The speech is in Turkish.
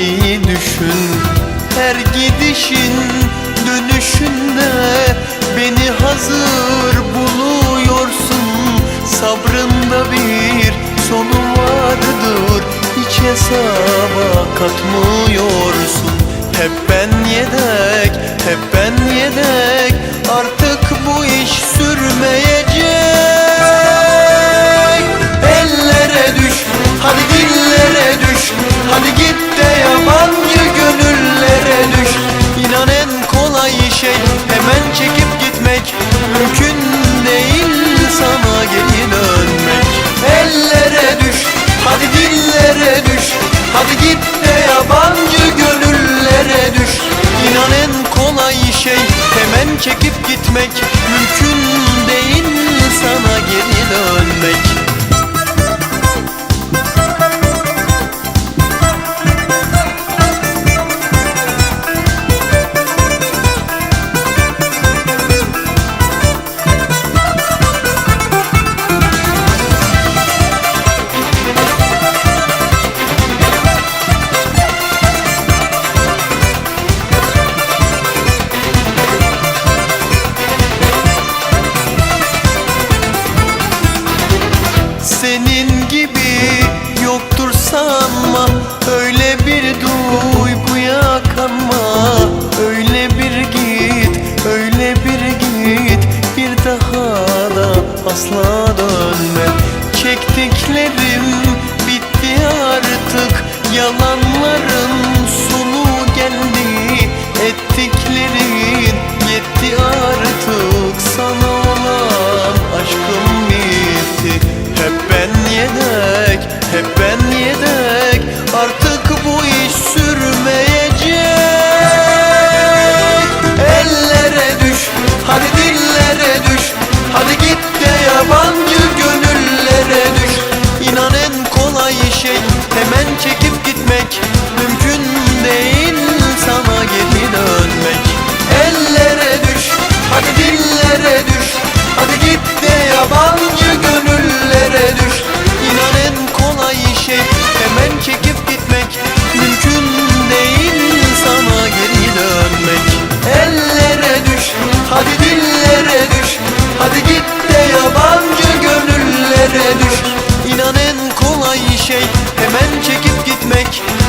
iyi düşün. Her gidişin dönüşünde Beni hazır buluyorsun. Sabrında bir sonu vardır Hiç hesaba katmıyorsun. Hep ben asla dönme. Çektiklerim bitti artık. Yalanların sonu geldi. Ettiklerin yetti artık. Sana olan aşkım bitti. Hep ben yedek, hep ben yedek. Thank.